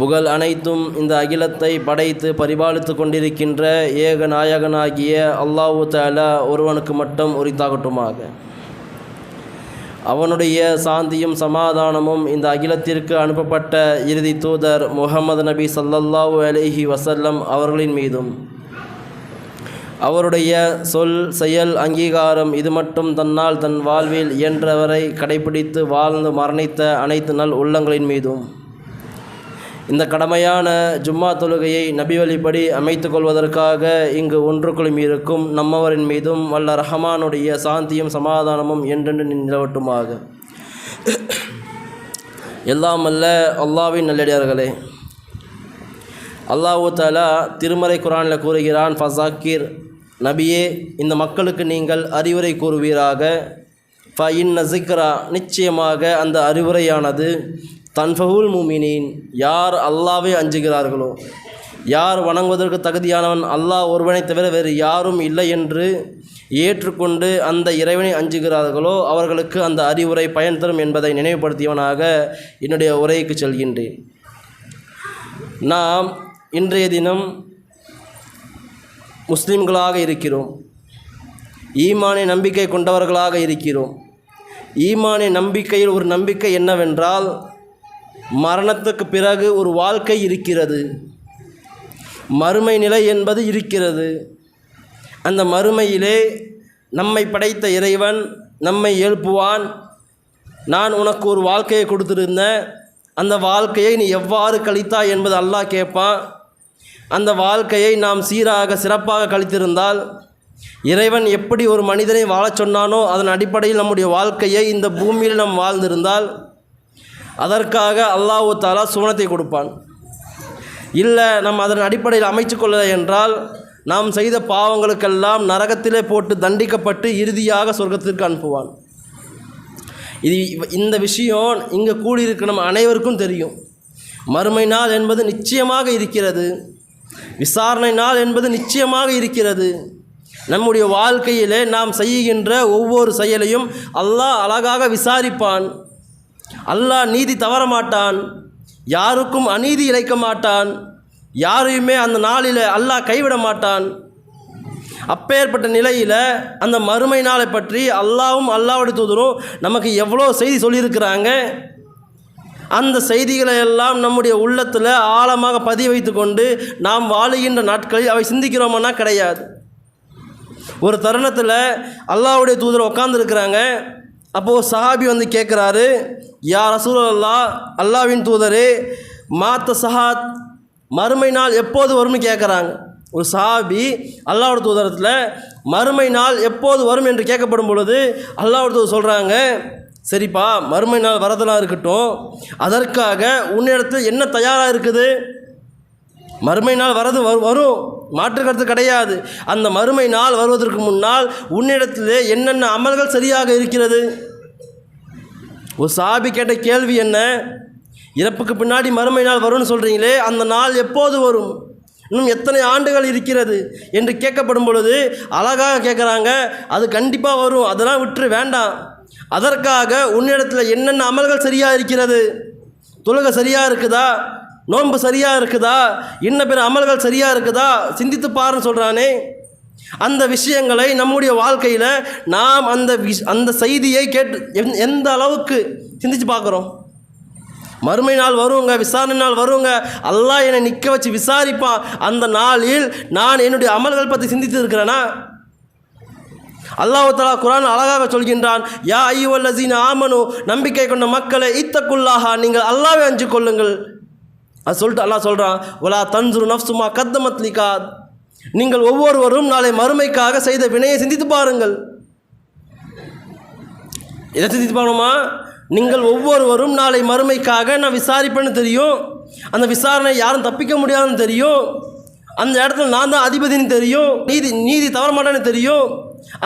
புகழ் அனைத்தும் இந்த அகிலத்தை படைத்து பரிபாலித்து கொண்டிருக்கின்ற ஏக நாயகனாகிய அல்லாஹு தாலா ஒருவனுக்கு மட்டும் உரித்தாகட்டுமாக. அவனுடைய சாந்தியும் சமாதானமும் இந்த அகிலத்திற்கு அனுப்பப்பட்ட இறுதி தூதர் முகமது நபி சல்லல்லாஹு அலைஹி வசல்லம் அவர்களின் மீதும். அவருடைய சொல் செயல் அங்கீகாரம் இது மட்டும் தன்னால் தன் வாழ்வில் இயன்றவரை கடைபிடித்து வாழ்ந்து மரணித்த அனைத்து நல் உள்ளங்களின் மீதும். இந்த கடமையான ஜும்மா தொழுகையை நபி வழிப்படி அமைத்துக் கொள்வதற்காக இங்கு ஒன்று குழுமி இருக்கும் நம்மவரின் மீதும் வல்ல ரஹமானுடைய சாந்தியும் சமாதானமும் என்றென்று நிலவட்டுமாக. எல்லாம் அல்ல அல்லாவின் நல்லடியார்களே. அல்லாஹு தாலா திருமறை குரானில் கூறுகிறான் ஃபசாக்கிர் நபியே இந்த மக்களுக்கு நீங்கள் அறிவுரை கூறுவீராக. ஃப இன் நசிக்ரா நிச்சயமாக அந்த அறிவுரையானது தன்ஃபகுல் மூமினின். யார் அல்லாவே அஞ்சுகிறார்களோ யார் வணங்குவதற்கு தகுதியானவன் அல்லாஹ் ஒருவனை தவிர வேறு யாரும் இல்லை என்று ஏற்றுக்கொண்டு அந்த இறைவனை அஞ்சுகிறார்களோ அவர்களுக்கு அந்த அறிவுரை பயன் தரும் என்பதை நினைவுபடுத்தியவனாக என்னுடைய உரைக்கு செல்கின்றேன். நாம் இன்றைய தினம் முஸ்லிம்களாக இருக்கிறோம். ஈமானை நம்பிக்கை கொண்டவர்களாக இருக்கிறோம். ஈமானை நம்பிக்கையில் ஒரு நம்பிக்கை என்னவென்றால் மரணத்துக்கு பிறகு ஒரு வாழ்க்கை இருக்கிறது. மறுமை நிலை என்பது இருக்கிறது. அந்த மறுமையிலே நம்மை படைத்த இறைவன் நம்மை எழுப்புவான். நான் உனக்கு ஒரு வாழ்க்கையை கொடுத்துருந்தேன். அந்த வாழ்க்கையை நீ எவ்வாறு கழித்தாய் என்பது அல்லாஹ் கேட்பான். அந்த வாழ்க்கையை நாம் சீராக சிறப்பாக கழித்திருந்தால் இறைவன் எப்படி ஒரு மனிதனை வாழச் சொன்னானோ அதன் அடிப்படையில் நம்முடைய வாழ்க்கையை இந்த பூமியில் நாம் வாழ்ந்திருந்தால் அதற்காக அல்லாஹு தாலா சுவனத்தை கொடுப்பான். இல்லை நம்ம அதன் அடிப்படையில் அமைச்சு கொள்ளலை என்றால் நாம் செய்த பாவங்களுக்கெல்லாம் நரகத்திலே போட்டு தண்டிக்கப்பட்டு இறுதியாக சொர்க்கத்திற்கு அனுப்புவான். இது இந்த விஷயம் இங்கே கூடியிருக்க நம்ம அனைவருக்கும் தெரியும். மறுமை நாள் என்பது நிச்சயமாக இருக்கிறது. விசாரணை நாள் என்பது நிச்சயமாக இருக்கிறது. நம்முடைய வாழ்க்கையிலே நாம் செய்கின்ற ஒவ்வொரு செயலையும் அல்லாஹ் அழகாக விசாரிப்பான். அல்லாஹ் நீதி தவற மாட்டான். யாருக்கும் அநீதி இழைக்க மாட்டான். யாரையுமே அந்த நாளில் அல்லாஹ் கைவிட மாட்டான். அப்பேற்பட்ட நிலையில் அந்த மறுமை நாளை பற்றி அல்லாவும் அல்லாவுடைய தூதரும் நமக்கு எவ்வளோ செய்தி சொல்லியிருக்கிறாங்க? அந்த செய்திகளை எல்லாம் நம்முடைய உள்ளத்தில் ஆழமாக பதிய வைத்து கொண்டு நாம் வாழுகின்ற நாட்களில் அவை சிந்திக்கிறோமன்னா கிடையாது. ஒரு தருணத்தில் அல்லாவுடைய தூதர் உட்காந்துருக்கிறாங்க அப்போது சஹாபி வந்து கேட்குறாரு யார் ரசூல் அல்லா அல்லாவின் தூதரே மாத்த சஹாத் மறுமை நாள் எப்போது வரும்னு கேட்குறாங்க ஒரு சஹாபி அல்லாவோட தூதரத்தில் மறுமை நாள் எப்போது வரும்? என்று கேட்கப்படும் பொழுது அல்லாவோட தூதர் சொல்கிறாங்க சரிப்பா மறுமை நாள் வரதெல்லாம் இருக்கட்டும். அதற்காக உன்னிடத்தில் என்ன தயாராக இருக்குது? மறுமை நாள் வரது வரு வரும். மாற்று கருத்து கிடையாது. அந்த மறுமை நாள் வருவதற்கு முன்னால் உன்னிடத்திலே என்னென்ன அமல்கள் சரியாக இருக்கிறது? ஒரு சாபி கேட்ட கேள்வி என்ன? இறப்புக்கு பின்னாடி மறுமை நாள் வரும்னு சொல்கிறீங்களே அந்த நாள் எப்போது வரும்? இன்னும் எத்தனை ஆண்டுகள் இருக்கிறது? என்று கேட்கப்படும் பொழுது அழகாக கேட்குறாங்க அது கண்டிப்பாக வரும். அதெல்லாம் விட்டுரு வேண்டாம். அதற்காக உன்னிடத்தில் என்னென்ன அமல்கள் சரியாக இருக்கிறது? தொழுகை சரியாக இருக்குதா? நோன்பு சரியாக இருக்குதா? இன்ன பிற அமல்கள் சரியாக இருக்குதா? சிந்தித்து பாருன்னு சொல்கிறானே அந்த விஷயங்களை நம்முடைய வாழ்க்கையில் நாம் அந்த விஷ் அந்த செய்தியை கேட்டு எந் எந்த அளவுக்கு சிந்திச்சு பார்க்குறோம்? மறுமை நாள் வருங்க விசாரணை நாள் வருவங்க அல்லாஹ் என்னை நிற்க வச்சு விசாரிப்பான் அந்த நாளில் நான் என்னுடைய அமல்கள் பற்றி சிந்தித்து இருக்கிறேனா? அல்லாஹு தலா குரான் அழகாக சொல்கின்றான் யா ஐயோ லசீன் ஆமனு நம்பிக்கை கொண்ட மக்களை இத்தக்குள்ளாக நீங்கள் அல்லாவே அஞ்சு கொள்ளுங்கள். அது சொல்லிட்டு அல்லாஹ் சொல்கிறான் ஒலா தன்சுரு நஃப்சுமா கத்தமத்லிகா நீங்கள் ஒவ்வொருவரும் நாளை மறுமைக்காக செய்த வினையை சிந்தித்து பாருங்கள். எதை சிந்தித்து பாருமா நீங்கள் ஒவ்வொருவரும் நாளை மறுமைக்காக நான் விசாரிப்பேன்னு தெரியும். அந்த விசாரணை யாரும் தப்பிக்க முடியாதுன்னு தெரியும். அந்த இடத்துல நான் தான் அதிபதினு தெரியும். நீதி நீதி தவற மாட்டேன்னு தெரியும்.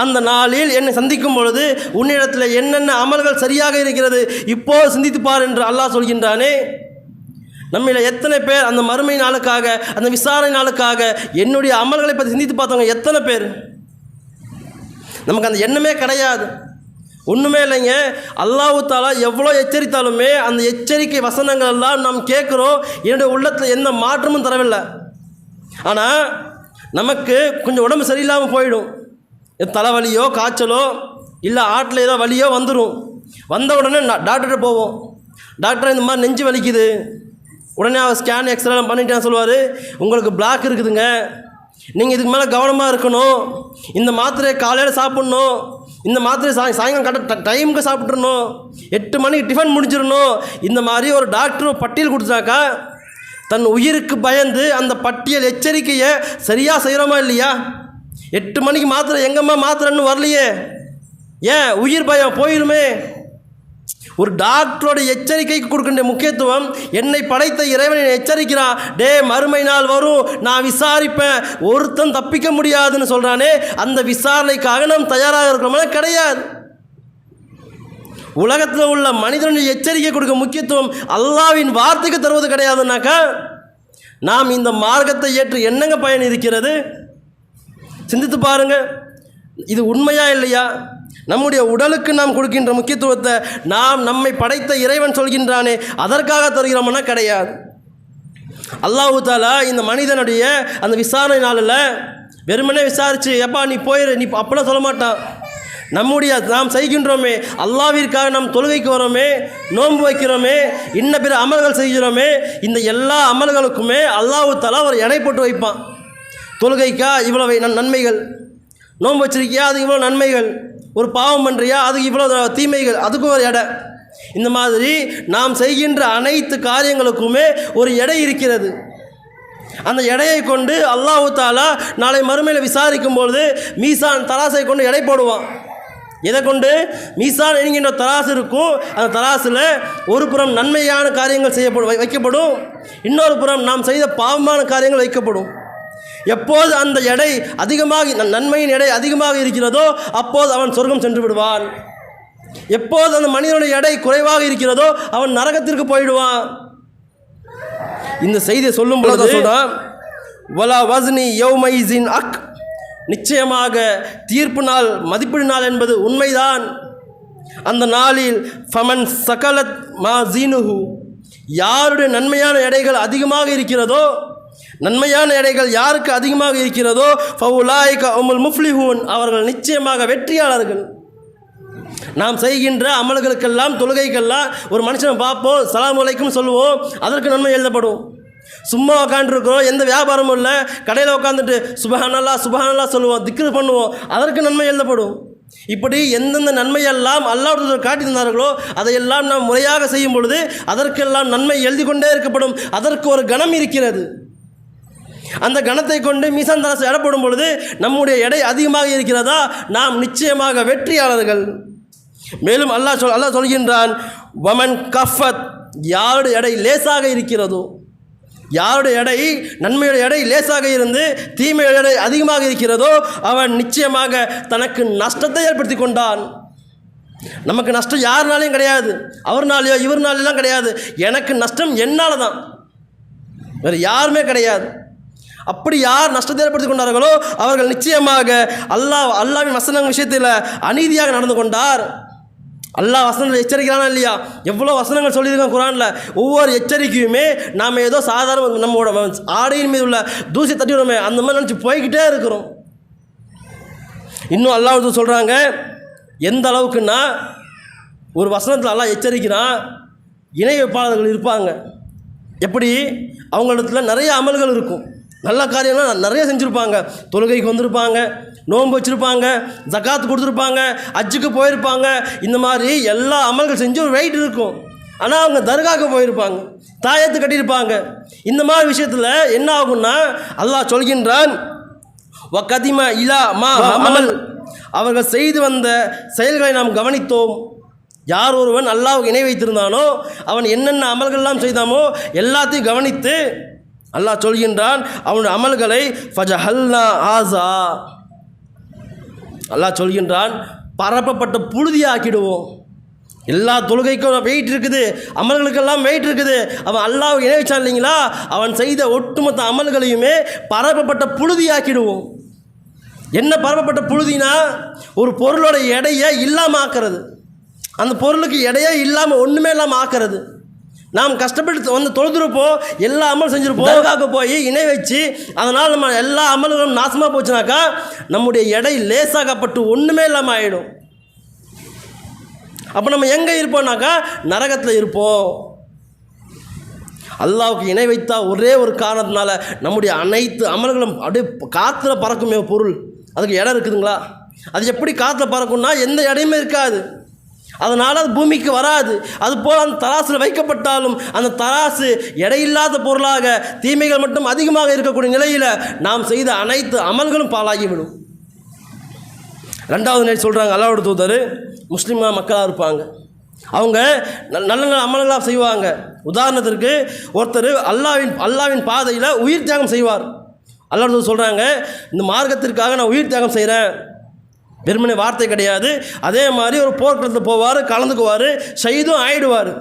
அந்த நாளில் என்னை சந்திக்கும் பொழுது உன்னிடத்தில் என்னென்ன அமல்கள் சரியாக இருக்கிறது இப்போது சிந்தித்துப்பார் என்று அல்லாஹ் சொல்கின்றானே. நம்மள எத்தனை பேர் அந்த மறுமை நாளுக்காக அந்த விசாரணை நாளுக்காக என்னுடைய அமல்களை பற்றி சிந்தித்து பார்த்தவங்க எத்தனை பேர்? நமக்கு அந்த எண்ணமே கிடையாது. ஒன்றுமே இல்லைங்க. அல்லாஹு தாலா எவ்வளோ எச்சரித்தாலுமே அந்த எச்சரிக்கை வசனங்கள் எல்லாம் நாம் கேட்குறோம். என்னுடைய உள்ளத்தில் எந்த மாற்றமும் தரவில்லை. ஆனால் நமக்கு கொஞ்சம் உடம்பு சரியில்லாமல் போயிடும். தலைவலியோ காய்ச்சலோ இல்லை ஆட்டில் ஏதோ வலியோ வந்துடும் வந்த உடனே டாக்டர்கிட்ட போவோம். டாக்டர் இந்த மாதிரி நெஞ்சு வலிக்குது. உடனே அவர் ஸ்கேன் எக்ஸ்ரேலாம் பண்ணிட்டேன் சொல்லுவார். உங்களுக்கு பிளாக் இருக்குதுங்க. நீங்கள் இதுக்கு மேலே கவனமாக இருக்கணும். இந்த மாத்திரையை காலையில் சாப்பிட்ணும். இந்த மாத்திரை சாய் சாயங்காலம் கரெக்டாக டைமுக்கு சாப்பிட்றணும் எட்டு மணிக்கு டிஃபன் முடிஞ்சிடணும் இந்த மாதிரி ஒரு டாக்டர் பட்டியல் கொடுத்தாக்கா தன் உயிருக்கு பயந்து அந்த பட்டியல் எச்சரிக்கையை சரியாக செய்கிறோமா இல்லையா? எட்டு மணிக்கு மாத்திரை எங்கம்மா மாத்திரைன்னு வரலையே? ஏன் உயிர் பயம் போயிருமே? ஒரு டாக்டரோட எச்சரிக்கைக்கு கொடுக்கின்ற முக்கியத்துவம் என்னை படைத்த இறைவனை எச்சரிக்கிறான் டே மறுமை நாள் வரும். நான் விசாரிப்பேன். ஒருத்தன் தப்பிக்க முடியாதுன்னு சொல்கிறானே அந்த விசாரணைக்காக நாம் தயாராக இருக்கிறோம்னா கிடையாது. உலகத்தில் உள்ள மனிதனுடைய எச்சரிக்கை கொடுக்க முக்கியத்துவம் அல்லாவின் வார்த்தைக்கு தருவது கிடையாதுன்னாக்கா நாம் இந்த மார்க்கத்தை ஏற்று என்னங்க பயன் இருக்கிறது? சிந்தித்து பாருங்கள் இது உண்மையா இல்லையா? நம்முடைய உடலுக்கு நாம் கொடுக்கின்ற முக்கியத்துவத்தை நாம் நம்மை படைத்த இறைவன் சொல்கின்றானே அதற்காக தருகிறோம்னா கிடையாது. அல்லாஹு தாலா இந்த மனிதனுடைய அந்த விசாரணை நாளில் வெறுமனே விசாரிச்சு எப்பா நீ போயிரு நீ அப்படிலாம் சொல்ல மாட்டான். நம்முடைய நாம் செய்கின்றோமே அல்லாவிற்காக நாம் தொழுகைக்கு வரோமே நோன்பு வைக்கிறோமே இன்ன பிற அமல்கள் செய்கிறோமே இந்த எல்லா அமல்களுக்குமே அல்லாஹு தாலா ஒரு எடை போட்டு வைப்பான். தொழுகைக்கா இவ்வளவு நன்- நன்மைகள் நோன்பு வச்சிருக்கியா அது இவ்வளோ நன்மைகள் ஒரு பாவம் பண்ணுறியா அதுக்கு இவ்வளோ தீமைகள் அதுக்கும் ஒரு எடை. இந்த மாதிரி நாம் செய்கின்ற அனைத்து காரியங்களுக்குமே ஒரு எடை இருக்கிறது. அந்த எடையை கொண்டு அல்லாஹு தாலா நாளை மறுமையில் விசாரிக்கும் பொழுது மீசான் தராசை கொண்டு எடை போடுவான். எதை கொண்டு? மீசான் என்கின்ற தராசு இருக்கும். அந்த தராசில் ஒரு புறம் நன்மையான காரியங்கள் செய்யப்படும் வைக்கப்படும். இன்னொரு புறம் நாம் செய்த பாவமான காரியங்கள் வைக்கப்படும். எப்போது அந்த எடை அதிகமாக நன்- நன்மையின் எடை அதிகமாக இருக்கிறதோ அப்போது அவன் சொர்க்கம் சென்று விடுவான். எப்போது அந்த மனிதனுடைய எடை குறைவாக இருக்கிறதோ அவன் நரகத்திற்கு போயிடுவான். இந்த செய்தியை சொல்லும் பொழுது சொல்றான் வலா வஸ்னி யௌமைசின் அக் நிச்சயமாக தீர்ப்பு நாள் மதிப்பீடு நாள் என்பது உண்மைதான். அந்த நாளில் ஃபமன் சகலத் மா ஜீனுஹு யாருடைய நன்மையான எடைகள் அதிகமாக இருக்கிறதோ நன்மையான எடைகள் யாருக்கு அதிகமாக இருக்கிறதோ ஃபவுலாய்க உமுல் முஃப்லிஹூன் அவர்கள் நிச்சயமாக வெற்றியாளர்கள். நாம் செய்கின்ற அமல்களுக்கெல்லாம் தொழுகைக்கெல்லாம் ஒரு மனுஷனை பார்ப்போம் சலாம் அலைக்கும் சொல்லுவோம் அதற்கு நன்மை எழுதப்படும். சும்மா உட்காந்துருக்கிறோம் எந்த வியாபாரமும் இல்லை கடையில் உட்காந்துட்டு சுபஹானல்லா சுபஹானல்லா சொல்லுவோம் திக்ரு பண்ணுவோம் அதற்கு நன்மை எழுதப்படும். இப்படி எந்தெந்த நன்மையெல்லாம் அல்லாஹ் காட்டி தந்தார்களோ அதையெல்லாம் நாம் முறையாக செய்யும் பொழுது அதற்கெல்லாம் நன்மை எழுதி கொண்டே இருக்கப்படும் அதற்கு ஒரு கணம் இருக்கிறது. அந்த கணத்தை கொண்டு மீசான் தராசு எடப்படும் பொழுது நம்முடைய எடை அதிகமாக இருக்கிறதா? நாம் நிச்சயமாக வெற்றியாளர்கள். மேலும் அல்லாஹ் சொல் அல்லாஹ் சொல்கின்றான் வமன் கஃபத் யாருடைய எடை லேசாக இருக்கிறதோ? யாருடைய எடை நன்மையுடைய எடை லேசாக இருந்து தீமையுடைய எடை அதிகமாக இருக்கிறதோ? அவன் நிச்சயமாக தனக்கு நஷ்டத்தை ஏற்படுத்தி கொண்டான். நமக்கு நஷ்டம் யாருனாலையும் கிடையாது. அவர்னாலேயோ இவர்னாலையெல்லாம் கிடையாது. எனக்கு நஷ்டம் என்னால் தான் வேறு யாருமே கிடையாது. அப்படி யார் நஷ்டத்தை ஏற்படுத்தி கொண்டார்களோ அவர்கள் நிச்சயமாக அல்லாஹ் அல்லாவின் வசனங்கள் விஷயத்தில் அநீதியாக நடந்து கொண்டார். அல்லாஹ் வசனங்கள் எச்சரிக்கிறானா இல்லையா? எவ்வளோ வசனங்கள் சொல்லியிருக்கோம் குரானில். ஒவ்வொரு எச்சரிக்கையுமே நாம் ஏதோ சாதாரண நம்மளோட ஆடையின் மீது உள்ள தூசி தட்டிவிடுமே அந்த மாதிரி நினச்சி போய்கிட்டே இருக்கிறோம். இன்னும் அல்லாஹ் சொல்கிறாங்க எந்த அளவுக்குன்னா ஒரு வசனத்தில் அல்லாஹ் எச்சரிக்கிறான் இணை வைப்பாளர்கள் இருப்பாங்க. எப்படி? அவங்களிடத்துல நிறைய அமல்கள் இருக்கும். நல்ல காரியம்லாம் நிறைய செஞ்சுருப்பாங்க. தொழுகைக்கு வந்திருப்பாங்க நோன்பு வச்சுருப்பாங்க ஜக்காத்து கொடுத்துருப்பாங்க அஜ்ஜுக்கு போயிருப்பாங்க. இந்த மாதிரி எல்லா அமல்கள் செஞ்சு ஒரு வெயிட் இருக்கும். ஆனால் அவங்க தர்காவுக்கு போயிருப்பாங்க தாயத்து கட்டியிருப்பாங்க. இந்த மாதிரி விஷயத்தில் என்ன ஆகும்னா அல்லாஹ் சொல்கின்றான் வக்கதிம இலா மா அமல். அவர்கள் செய்து வந்த செயல்களை நாம் கவனித்தோம். யார் ஒருவன் அல்லாஹ் இணை வைத்திருந்தானோ அவன் என்னென்ன அமல்கள்லாம் செய்தானோ எல்லாத்தையும் கவனித்து அல்லாஹ் சொல்கின்றான் அவனுடைய அமல்களை ஃபஜஹல்னா ஆசா அல்லாஹ் சொல்கின்றான் பரப்பப்பட்ட புழுதியாக்கிடுவோம் எல்லா தொழுகைக்கும் வெயிட் இருக்குது அமல்களுக்கெல்லாம் வெயிட் இருக்குது. அவன் அல்லாஹ் இணைச்சான் இல்லைங்களா? அவன் செய்த ஒட்டுமொத்த அமல்களையுமே பரப்பப்பட்ட புழுதியாக்கிடுவோம் என்ன பரப்பப்பட்ட புழுதினா? ஒரு பொருளோட எடையை இல்லாமல் ஆக்கிறது. அந்த பொருளுக்கு எடையே இல்லாமல் ஒன்றுமே இல்லாமல் ஆக்கிறது. நாம் கஷ்டப்பட்டு வந்து தொழுதுருப்போம் எல்லா அமல் செஞ்சுருப்போம். தர்காவுக்கு போய் இணை வச்சு அதனால் நம்ம எல்லா அமல்களும் நாசமாக போச்சுனாக்கா நம்முடைய எடை லேசாகப்பட்டு ஒன்றுமே இல்லாமல் ஆகிடும் அப்போ நம்ம எங்கே இருப்போம்னாக்கா நரகத்தில் இருப்போம். அல்லாவுக்கு இணை வைத்தா ஒரே ஒரு காரணத்தினால நம்முடைய அனைத்து அமல்களும் அப்படியே காற்றுல பறக்குமே பொருள். அதுக்கு இடம் இருக்குதுங்களா? அது எப்படி காற்றுல பறக்கும்னா எந்த இடையுமே இருக்காது. அதனால் அது பூமிக்கு வராது. அது போல் அந்த தராசில் வைக்கப்பட்டாலும் அந்த தராசு எடையில்லாத பொருளாக தீமைகள் மட்டும் அதிகமாக இருக்கக்கூடிய நிலையில் நாம் செய்த அனைத்து அமல்களும் பாலாகிவிடும் ரெண்டாவது நிலை சொல்கிறாங்க அல்லாவோட தூதர் முஸ்லீமாக மக்களாக இருப்பாங்க. அவங்க நல்- நல்ல நல்ல அமல்களாக செய்வாங்க. உதாரணத்திற்கு ஒருத்தர் அல்லாவின் அல்லாவின் பாதையில் உயிர் தியாகம் செய்வார். அல்லாஹ் சொல்கிறாங்க இந்த மார்க்கத்திற்காக நான் உயிர் தியாகம் செய்கிறேன் வெறுமனே வார்த்தை கிடையாது. அதே மாதிரி ஒரு போர்க்களத்தில் போவார் கலந்துக்குவார் செய்தும் ஆயிடுவார்.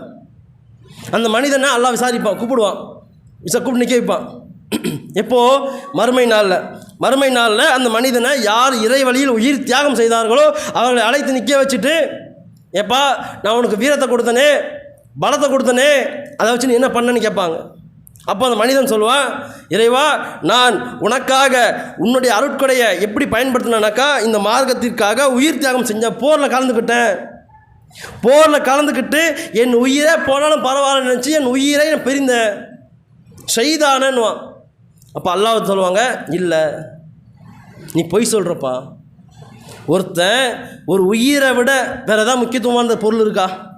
அந்த மனிதனை எல்லாம் விசாரிப்பான் கூப்பிடுவான். விசா கூப்பிட்டு நிற்க வைப்பான். எப்போது மறுமை நாளில் மறுமை நாளில் அந்த மனிதனை யார் இறை வழியில் உயிர் தியாகம் செய்தார்களோ அவர்களை அழைத்து நிற்க வச்சுட்டு ஏப்பா நான் உனக்கு வீரத்தை கொடுத்தனே பலத்தை கொடுத்தனே அதை வச்சு நீ என்ன பண்ணன்னு கேட்பாங்க. அப்போ அந்த மனிதன் சொல்லுவான் இறைவா நான் உனக்காக உன்னுடைய அருட்கொடையை எப்படி பயன்படுத்தினானாக்கா இந்த மார்க்கத்திற்காக உயிர் தியாகம் செஞ்சேன் போரில் கலந்துக்கிட்டேன். போரில் கலந்துக்கிட்டு என் உயிரே போனாலும் பரவாயில்ல நினச்சி என் உயிரை நான் பிரிந்தேன். செய்தானேன்னுவான். அப்போ அல்லாஹ் சொல்லுவாங்க இல்லை நீ பொய் சொல்கிறப்பா ஒருத்தன் ஒரு உயிரை விட வேறு ஏதாவது முக்கியத்துவமான பொருள் இருக்கா?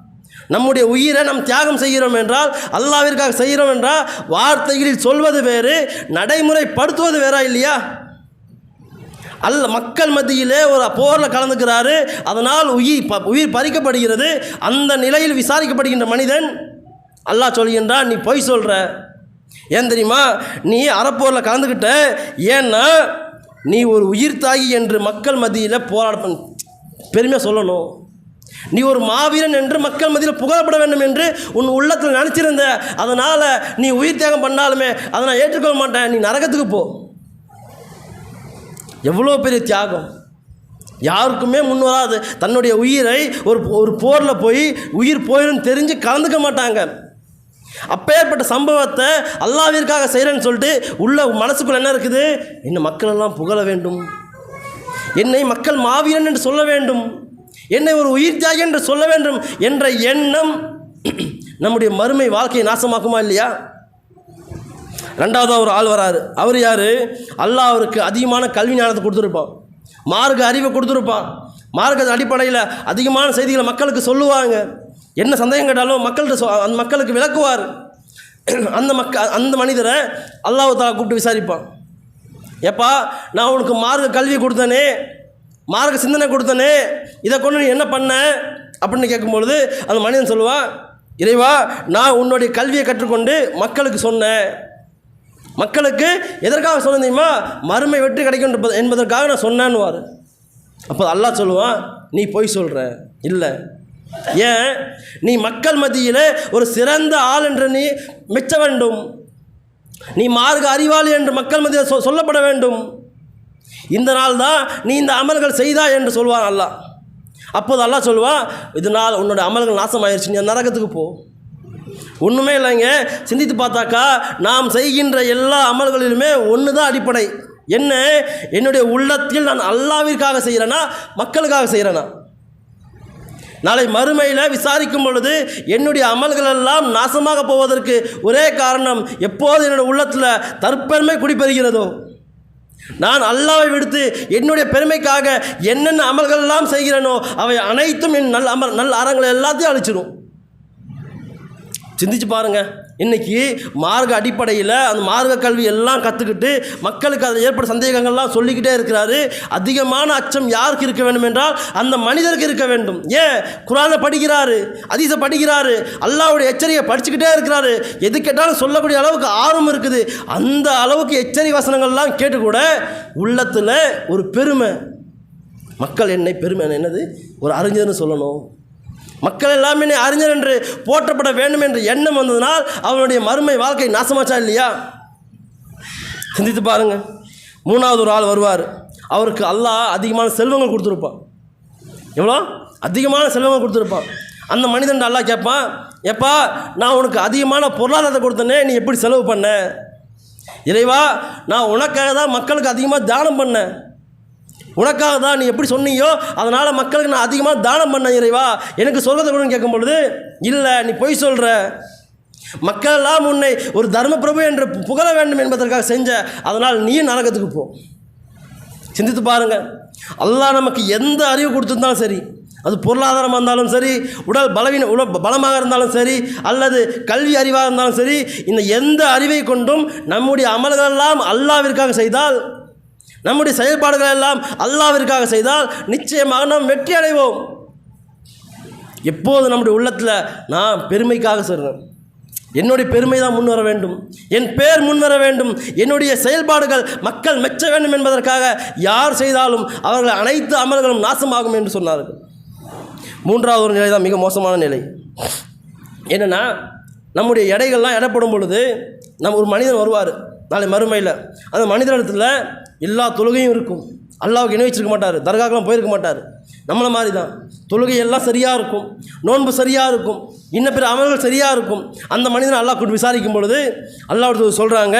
நம்முடைய உயிரை நாம் தியாகம் செய்கிறோம் என்றால் அல்லாவிற்காக செய்கிறோம் என்றால் வார்த்தைகளில் சொல்வது வேறு நடைமுறைப்படுத்துவது வேறா இல்லையா? அல்ல மக்கள் மத்தியிலே ஒரு போரில் கலந்துக்கிறாரு அதனால் உயிர் ப உயிர் பறிக்கப்படுகிறது அந்த நிலையில் விசாரிக்கப்படுகின்ற மனிதன் அல்லாஹ் சொல்கின்றான் நீ பொய் சொல்கிற ஏன் தெரியுமா? நீ அறப்போரில் கலந்துக்கிட்ட ஏன்னா நீ ஒரு உயிர் தாகி என்று மக்கள் மத்தியில் போராட பெருமையாக சொல்லணும். நீ ஒரு மாவீரன் என்று மக்கள் மத்தியில் புகழப்பட வேண்டும் என்று உன் உள்ளத்தில் நினச்சிருந்த. அதனால் நீ உயிர் தியாகம் பண்ணாலுமே அதை நான் ஏற்றுக்கொள்ள மாட்டேன். நீ நரகத்துக்கு போ. எவ்வளோ பெரிய தியாகம். யாருக்குமே முன் வராது. தன்னுடைய உயிரை ஒரு ஒரு போரில் போய் உயிர் போயிடும் தெரிஞ்சு கலந்துக்க மாட்டாங்க. அப்பேற்பட்ட சம்பவத்தை அல்லாவிற்காக செய்கிறேன்னு சொல்லிட்டு உள்ள மனசுக்குள்ள என்ன இருக்குது? என்ன மக்கள் எல்லாம் புகழ வேண்டும். என்னை மக்கள் மாவீரன் என்று சொல்ல வேண்டும். என்னை ஒரு உயிர் தியாகி என்று சொல்ல வேண்டும் என்ற எண்ணம் நம்முடைய மறுமை வாழ்க்கையை நாசமாக்குமா இல்லையா? ரெண்டாவதாக ஒரு ஆள் வராரு. அவர் யார்? அல்லாஹ் அவருக்கு அதிகமான கல்வி ஞானத்தை கொடுத்துருப்பான். மார்க்க அறிவை கொடுத்துருப்பான். மார்க்க அடிப்படையில் அதிகமான செய்திகளை மக்களுக்கு சொல்லுவாங்க. என்ன சந்தேகம் கேட்டாலும் மக்கள்கிட்ட சொ அந்த மக்களுக்கு விளக்குவார். அந்த மக்க அந்த மனிதரை அல்லாஹ் தாலா கூப்பிட்டு விசாரிப்பான். ஏப்பா நான் உனக்கு மார்க்க கல்வி கொடுத்தனே. மார்க்க சிந்தனை கொடுத்தனே இதை கொண்டு நீ என்ன பண்ண? அப்படின்னு கேட்கும்பொழுது அந்த மனிதன் சொல்லுவான் இறைவா நான் உன்னுடைய கல்வியை கற்றுக்கொண்டு மக்களுக்கு சொன்னேன். மக்களுக்கு எதற்காக சொன்னேன் மறுமை வெற்றி கிடைக்கும் என்பதற்காக நான் சொன்னேன்னுவார். அப்போ அல்லாஹ் சொல்லுவான் நீ பொய் சொல்கிற இல்லை. ஏன்? நீ மக்கள் மத்தியில் ஒரு சிறந்த ஆள் என்று நீ மிச்ச வேண்டும். நீ மார்க்க அறிவாளி என்று மக்கள் மத்தியில் சொல்லப்பட வேண்டும். இந்த நாள் தான் நீ இந்த அமல்கள் செய்தா என்று சொல்வான் அல்லாஹ். அப்போது அல்லா சொல்லுவான் இதனால் உன்னோட அமல்கள் நாசமாயிருச்சு நீ நரகத்துக்கு போ. ஒன்றுமே இல்லைங்க சிந்தித்து பார்த்தாக்கா நாம் செய்கின்ற எல்லா அமல்களிலுமே ஒன்று தான் அடிப்படை. என்ன? என்னுடைய உள்ளத்தில் நான் அல்லாவிற்காக செய்கிறேனா மக்களுக்காக செய்கிறேனா நாளை மறுமையில் விசாரிக்கும் பொழுது என்னுடைய அமல்கள் எல்லாம் நாசமாக போவதற்கு ஒரே காரணம் எப்போது என்னுடைய உள்ளத்தில் தற்பெருமை குடிபெறுகிறதோ? நான் அல்லாவை விடுத்து என்னுடைய பெருமைக்காக என்னென்ன அமல்கள் எல்லாம் செய்கிறேனோ அவை அனைத்தும் என் நல்ல அமல் நல்ல அறங்களை எல்லாத்தையும் அழிச்சிடும் சிந்திச்சு பாருங்கள் இன்னைக்கு மார்க்க அடிப்படையில் அந்த மார்க்க கல்வி எல்லாம் கற்றுக்கிட்டு மக்களுக்கு அதில் ஏற்பட்ட சந்தேகங்கள்லாம் சொல்லிக்கிட்டே இருக்கிறாரு. அதிகமான அச்சம் யாருக்கு இருக்க வேண்டும் என்றால் அந்த மனிதருக்கு இருக்க வேண்டும். ஏன்? குரானை படிக்கிறாரு அதீச படிக்கிறாரு அல்லாவுடைய எச்சரிக்கை படிச்சுக்கிட்டே இருக்கிறாரு. எது கேட்டாலும் சொல்லக்கூடிய அளவுக்கு ஆர்வம் இருக்குது. அந்த அளவுக்கு எச்சரி வசனங்கள்லாம் கேட்டு கூட உள்ளத்தில் ஒரு பெருமை. மக்கள் என்னை பெருமை என்னது? ஒரு அறிஞர்னு சொல்லணும். மக்கள் எல்லாமே என்னை அறிஞர் என்று போற்றப்பட வேண்டும் என்ற எண்ணம் வந்ததனால் அவனுடைய மறுமை வாழ்க்கை நாசமாச்சா இல்லையா? சிந்தித்து பாருங்க. மூணாவது ஒரு ஆள் வருவார். அவருக்கு அல்லாஹ் அதிகமான செல்வங்கள் கொடுத்துருப்பான். எவ்வளோ? அதிகமான செல்வங்கள் கொடுத்துருப்பான். அந்த மனிதன் நல்லா கேட்பான் எப்பா நான் உனக்கு அதிகமான பொருளாதாரத்தை கொடுத்தனே நீ எப்படி செலவு பண்ண? இறைவா நான் உனக்காக தான் மக்களுக்கு அதிகமாக தானம் பண்ணேன். உனக்காக தான் நீ எப்படி சொன்னியோ அதனால் மக்களுக்கு நான் அதிகமாக தானம் பண்ண இறைவா? எனக்கு சொர்க்கத்தை கொடுன்னு கேட்கும் பொழுது இல்லை நீ பொய் சொல்கிற மக்கள் எல்லாம் உன்னை ஒரு தர்மபிரபு என்று புகழ வேண்டும் என்பதற்காக செஞ்ச அதனால் நீயும் நரகத்துக்கு போ. சிந்தித்து பாருங்கள் அல்லாஹ் நமக்கு எந்த அறிவு கொடுத்துருந்தாலும் சரி அது பொருளாதாரமாக இருந்தாலும் சரி உடல் பலவீன உடல் பலமாக இருந்தாலும் சரி அல்லது கல்வி அறிவாக இருந்தாலும் சரி இந்த எந்த அறிவை கொண்டும் நம்முடைய அமல்கள் எல்லாம் அல்லாவிற்காக செய்தால் நம்முடைய செயல்பாடுகள் எல்லாம் அல்லாவிற்காக செய்தால் நிச்சயமாக நாம் வெற்றி அடைவோம். எப்போது நம்முடைய உள்ளத்தில் நான் பெருமைக்காக சொல்கிறேன் என்னுடைய பெருமை தான் முன்வர வேண்டும். என் பேர் முன்வர வேண்டும். என்னுடைய செயல்பாடுகள் மக்கள் மெச்ச வேண்டும் என்பதற்காக யார் செய்தாலும் அவர்கள் அனைத்து அமல்களும் நாசமாகும் என்று சொன்னார்கள். மூன்றாவது ஒரு நிலை தான் மிக மோசமான நிலை. என்னென்னா நம்முடைய எடைகள்லாம் எடைப்படும் பொழுது நம்ம ஒரு மனிதன் வருவார். நாளை மறுமையில். அந்த மனிதனிடத்தில் எல்லா தொழுகையும் இருக்கும். அல்லாவுக்கு இணை வச்சிருக்க மாட்டார் தர்காக்கெலாம் போயிருக்க மாட்டார். நம்மளை மாதிரி தான் தொழுகை எல்லாம் சரியாக இருக்கும். நோன்பு சரியாக இருக்கும். இன்ன பிற அமல்கள் சரியாக இருக்கும். அந்த மனிதனை அல்லாஹ் கூட்டு விசாரிக்கும் பொழுது அல்லாஹ் சொல்கிறாங்க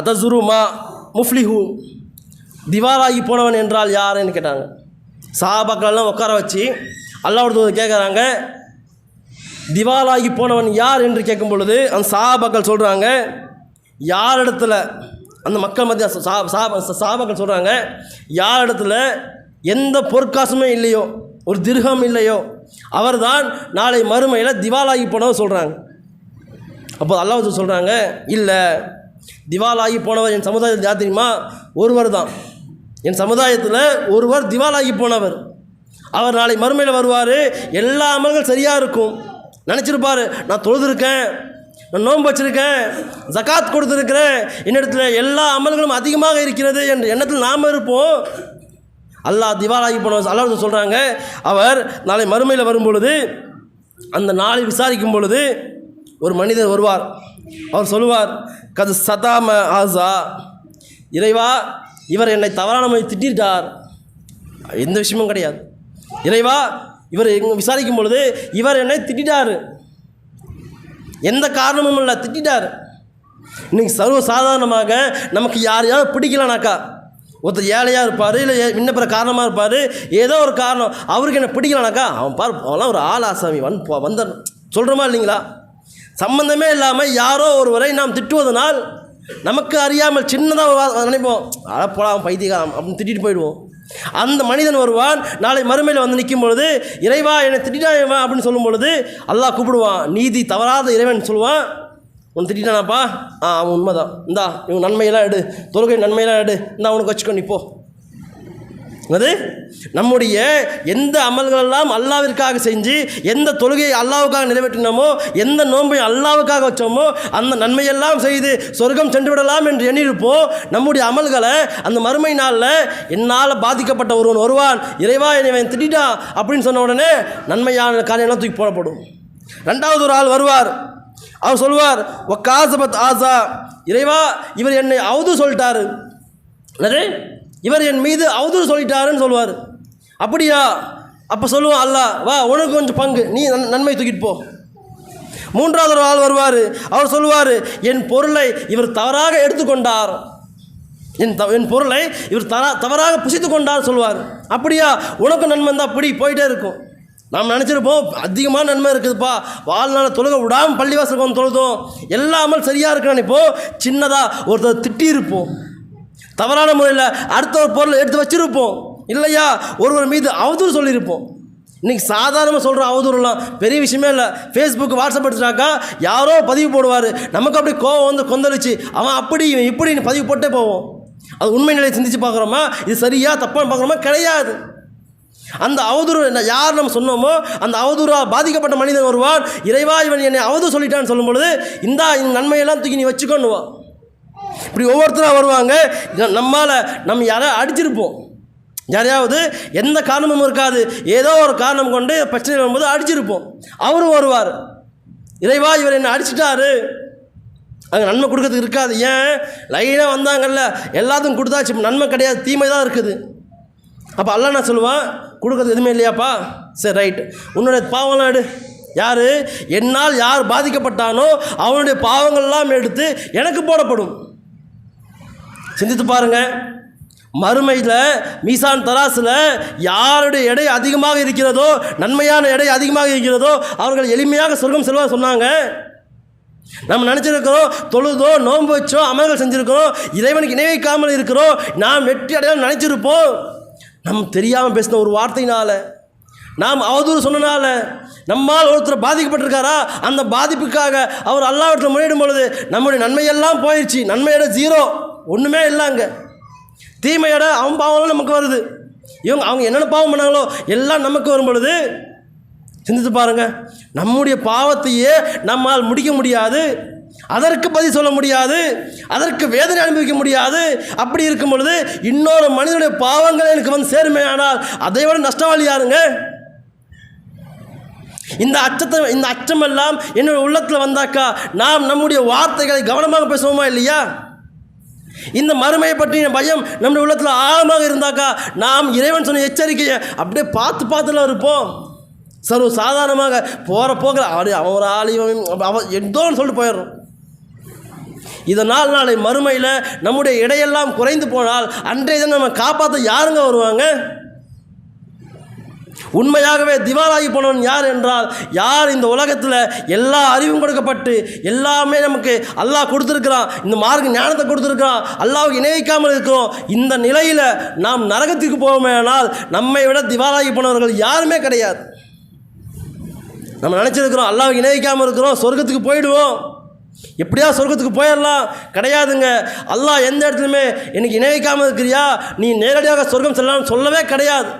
அதசுரு மா முஃப்லிஹு? திவாலாகி போனவன் என்றால் யாருன்னு கேட்டாங்க. சாபாக்களெல்லாம் உட்கார வச்சு அல்லாஹ் கேட்குறாங்க திவாலாகி போனவன் யார்? என்று கேட்கும் பொழுது அந்த சாபாக்கள் சொல்கிறாங்க யார் இடத்துல அந்த மக்கள் மத்திய சாபாக்கள் சொல்கிறாங்க யார் இடத்துல எந்த பொற்காசுமே இல்லையோ ஒரு திருகம் இல்லையோ அவர் தான் நாளை மறுமையில் திவாலாகி போனவர் சொல்கிறாங்க அப்போ அல்லாஹ் சொல்கிறாங்க இல்லை திவாலாகி போனவர் என் சமுதாயத்தில் யார் தெரியுமா? ஒருவர் தான். என் சமுதாயத்தில் ஒருவர் திவாலாகி போனவர். அவர் நாளை மறுமையில் வருவார் எல்லா அமல்கள் சரியாக இருக்கும். நினச்சிருப்பார் நான் தொழுதுருக்கேன் நான் நோன்பு வச்சிருக்கேன் ஜகாத் கொடுத்துருக்கிறேன். என்னிடத்துல எல்லா அமல்களும் அதிகமாக இருக்கிறது என்ற எண்ணத்தில் நாம் இருப்போம். அல்லாஹ் திவாலாகி போனவர் அல்லாஹ் சொல்கிறாங்க அவர் நாளை மறுமையில் வரும்பொழுது அந்த நாளை விசாரிக்கும் பொழுது ஒரு மனிதர் வருவார். அவர் சொல்லுவார் கது சதாம ஆசா இறைவா இவர் என்னை தவறான முறை திட்டிருக்கார் எந்த விஷயமும் கிடையாது. இறைவா இவர் எங்கே விசாரிக்கும் பொழுது இவர் என்னை திட்டார் எந்த காரணமும் இல்லை திட்டார் இன்றைக்கி சர்வசாதாரணமாக நமக்கு யாரையாவது பிடிக்கலனாக்கா ஒருத்தர் ஏழையாக இருப்பார் இல்லை இன்னப்பிற காரணமாக இருப்பார் ஏதோ ஒரு காரணம் அவருக்கு என்ன பிடிக்கலனாக்கா அவன் பார் அவன்லாம் ஒரு ஆள் ஆசாமி வந் போ- வந்த சொல்கிறோமா இல்லைங்களா? சம்பந்தமே இல்லாமல் யாரோ ஒருவரை நாம் திட்டுவதனால் நமக்கு அறியாமல் சின்னதாக நினைப்போம் அழப்போலாம் பைத்தியகாரம் அப்படின்னு திட்டிட்டு போயிடுவோம். அந்த மனிதன் வருவான் நாளை மறுமையில் வந்து நிற்கும் பொழுது இறைவா என்னை திட்டான் அப்படின்னு சொல்லும் பொழுது அல்லாஹ் கூப்பிடுவான் நீதி தவறாத இறைவன் சொல்லுவான். உன் திட்டானாப்பா ஆ அவன் உண்மைதான். இந்தா இவன் நன்மையெல்லாம் எடு தொழுகை நன்மையெல்லாம் எடு இந்தா அவனுக்கு வச்சுக்கோ நீ போ. அது நம்முடைய எந்த அமல்களெல்லாம் அல்லாவிற்காக செஞ்சு எந்த தொழுகையை அல்லாவுக்காக நிறைவேற்றினோமோ எந்த நோன்பை அல்லாவுக்காக வச்சோமோ அந்த நன்மையெல்லாம் செய்து சொர்க்கம் சென்று விடலாம் என்று எண்ணியிருப்போம். நம்முடைய அமல்களை அந்த மறுமை நாளில் என்னால் பாதிக்கப்பட்ட ஒருவன் வருவான் இறைவா என்னை திட்டான் அப்படின்னு சொன்ன உடனே நன்மையான காரியம்லாம் தூக்கி போடப்படும். ரெண்டாவது ஒரு ஆள் வருவார். அவர் சொல்லுவார் ஒக்காசபத் ஆசா. இறைவா இவர் என்னை அவுது சொல்லிட்டாரு. என்னது? இவர் என் மீது அவதூறு சொல்லிட்டாருன்னு சொல்லுவார் அப்படியா? அப்போ சொல்லுவான் அல்லாஹ் வா உனக்கு கொஞ்சம் பங்கு. நீ நன்- நன்மை தூக்கிட்டு போ. மூன்றாவது ஒரு ஆள் வருவார். அவர் சொல்லுவார் என் பொருளை இவர் தவறாக எடுத்துக்கொண்டார். என் த என் பொருளை இவர் தரா தவறாக புசித்து கொண்டார் சொல்லுவார். அப்படியா? உனக்கு நன்மை இருந்தால் அப்படி போயிட்டே இருக்கும். நாம் நினச்சிருப்போம் அதிகமான நன்மை இருக்குதுப்பா. வாழ்நாள் தொழுக விடாமல் பள்ளிவாசலுக்கு வந்து தொழுதும். எல்லாமல் சரியாக இருக்குன்னு நினைப்போம். சின்னதாக ஒருத்தர் திட்டியிருப்போம். தவறான முறையில் அடுத்த ஒரு பொருளை எடுத்து வச்சிருப்போம். இல்லையா? ஒருவர் மீது அவதூறு சொல்லியிருப்போம். இன்றைக்கி சாதாரணமாக சொல்கிற அவதூறுலாம் பெரிய விஷயமே இல்லை. ஃபேஸ்புக் வாட்ஸ்அப் எடுத்துட்டாக்கா யாரோ பதிவு போடுவார். நமக்கு அப்படி கோவம் வந்து கொந்தளிச்சு அவன் அப்படி இவன் இப்படின்னு பதிவு போட்டே போவோம். அது உண்மை நிலையை சிந்திச்சு பார்க்குறோமா? இது சரியா? தப்பான்னு பார்க்குறோமா? கிடையாது. அந்த அவதூறு என்ன- யார் நம்ம சொன்னோமோ அந்த அவதூறாக பாதிக்கப்பட்ட மனிதன் வருவான் இறைவா இவன் என்னை அவதூறு சொல்லிட்டான்னு சொல்லும் பொழுது இந்தா இந்த நன்மையெல்லாம் தூக்கி நீ வச்சுக்கோன்னுவான் இப்படி ஒவ்வொருத்தராக வருவாங்க. நம்மால் நம்ம யாராவது அடிச்சிருப்போம். யாரையாவது எந்த காரணமும் இருக்காது. ஏதோ ஒரு காரணம் கொண்டு பிரச்சனை வரும்போது அடிச்சிருப்போம். அவரும் வருவார். இறைவா இவர் என்னை அடிச்சிட்டாரு. அங்கே நன்மை கொடுக்கறதுக்கு இருக்காது. ஏன்? லைனாக வந்தாங்கல்ல. எல்லாத்துக்கும் கொடுத்தாச்சு. நன்மை கிடையாது. தீமை தான் இருக்குது. அப்போ அல்ல நான் சொல்லுவான்? கொடுக்கறது எதுவுமே இல்லையாப்பா? சரி ரைட் உன்னுடைய பாவம்லாம் எடு. யார்? என்னால் யார் பாதிக்கப்பட்டானோ அவனுடைய பாவங்கள்லாம் எடுத்து எனக்கு போடப்படும். சிந்தித்து பாருங்க. மறுமையில் மீசான் தராசில் யாருடைய எடை அதிகமாக இருக்கிறதோ நன்மையான எடை அதிகமாக இருக்கிறதோ அவர்கள் எளிமையாக சொர்க்கம் செல்வா சொன்னாங்க. நம்ம நினச்சிருக்கிறோம் தொழுதோ நோன்பு வச்சோ அமல்கள் செஞ்சுருக்கிறோம் இறைவனுக்கு இணை வைக்காமல் இருக்கிறோம் நாம் வெற்றி அடையாளம் நினச்சிருப்போம். நம் தெரியாமல் பேசின ஒரு வார்த்தையினால நாம் அவதூறு சொன்னனால நம்மால் ஒருத்தர் பாதிக்கப்பட்டிருக்காரா? அந்த பாதிப்புக்காக அவர் அல்லாவற்றில் முறையிடும் பொழுது நம்முடைய நன்மையெல்லாம் போயிடுச்சு நன்மையோட ஜீரோ ஒன்றுமே இல்லைங்க. தீமையோட அவன் பாவம்லாம் நமக்கு வருது. இவங்க அவங்க என்னென்ன பாவம் பண்ணாங்களோ எல்லாம் நமக்கு வரும் பொழுது சிந்தித்து பாருங்க. நம்முடைய பாவத்தையே நம்மால் முடிக்க முடியாது. அதற்கு பதில் சொல்ல முடியாது. அதற்கு வேதனை அனுபவிக்க முடியாது. அப்படி இருக்கும் பொழுது இன்னொரு மனிதனுடைய பாவங்கள் எனக்கு வந்து சேருமே ஆனால் அதை விட நஷ்டவாளி யாருங்க? இந்த அச்சத்தை இந்த அச்சமெல்லாம் என்னுடைய உள்ளத்தில் வந்தாக்கா நாம் நம்முடைய வார்த்தைகளை கவனமாக பேசுவோமா இல்லையா? இந்த மறுமையை பற்றின பயம் நம்முடைய உள்ளத்தில் ஆழமாக இருந்தாக்கா நாம் இறைவன் சொன்ன எச்சரிக்கையை அப்படியே பார்த்து பார்த்துலாம் இருப்போம். சர்வ சாதாரணமாக போகிற போக்கில் அவர் அவன் ஒரு அவன் எந்தோன்னு சொல்லிட்டு போயிடுறோம். இதனால் நாளை மறுமையில் நம்முடைய இடையெல்லாம் குறைந்து போனால் அன்றைய தினம் நம்ம காப்பாற்ற யாருங்க வருவாங்க? உண்மையாகவே திவாலாகி போனவன் யார் என்றால் யார் இந்த உலகத்தில் எல்லா அறிவும் கொடுக்கப்பட்டு எல்லாமே நமக்கு அல்லாஹ் கொடுத்துருக்கிறான். இந்த மார்க்க ஞானத்தை கொடுத்துருக்கிறான். அல்லாவுக்கு இணைக்காமல் இருக்கிறோம் இந்த நிலையில் நாம் நரகத்துக்கு போவோமேனால் நம்மை விட திவாலாகி போனவர்கள் யாருமே கிடையாது. நம்ம நினச்சிருக்கிறோம் அல்லாவுக்கு இணைக்காமல் இருக்கிறோம் சொர்க்கத்துக்கு போயிடுவோம். எப்படியா சொர்க்கத்துக்கு போயிடலாம்? கிடையாதுங்க. அல்லாஹ் எந்த இடத்துலையுமே எனக்கு இணைக்காமல் இருக்கிறியா? நீ நேரடியாக சொர்க்கம் செல்லலாம்னு சொல்லவே கிடையாது.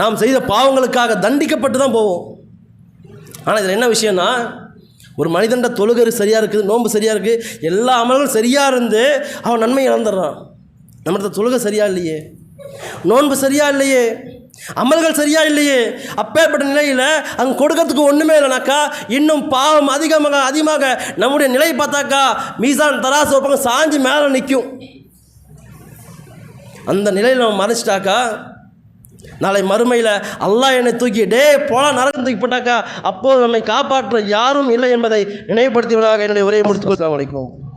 நாம் செய்த பாவங்களுக்காக தண்டிக்கப்பட்டு தான் போவோம். ஆனால் இதில் என்ன விஷயம்னா ஒரு மனிதன்ட தொழுகரு சரியாக இருக்குது நோன்பு சரியாக இருக்குது எல்லா அமல்களும் சரியாக இருந்து அவன் நன்மை இழந்துடுறான். நம்மளது தொழுகை சரியாக இல்லையே? நோன்பு சரியாக இல்லையே? அமல்கள் சரியாக இல்லையே? அப்பேற்பட்ட நிலையில் அங்கே கொடுக்கறதுக்கு ஒன்றுமே இல்லைனாக்கா இன்னும் பாவம் அதிகமாக அதிகமாக நம்முடைய நிலையை பார்த்தாக்கா மீசான் தராசு வைப்பாங்க சாஞ்சி மேலே நிற்கும் அந்த நிலையில் நம்ம மறைச்சிட்டாக்கா நாளை மறுமையில் அல்லாஹ் என்னை தூக்கி டே போலாம் நரகம் தூக்கி போட்டாக்கா அப்போது நம்மை காப்பாற்ற யாரும் இல்லை என்பதை நினைவுபடுத்தியவனாக என்னுடைய உரையை முடித்துக் கொள்ளாம்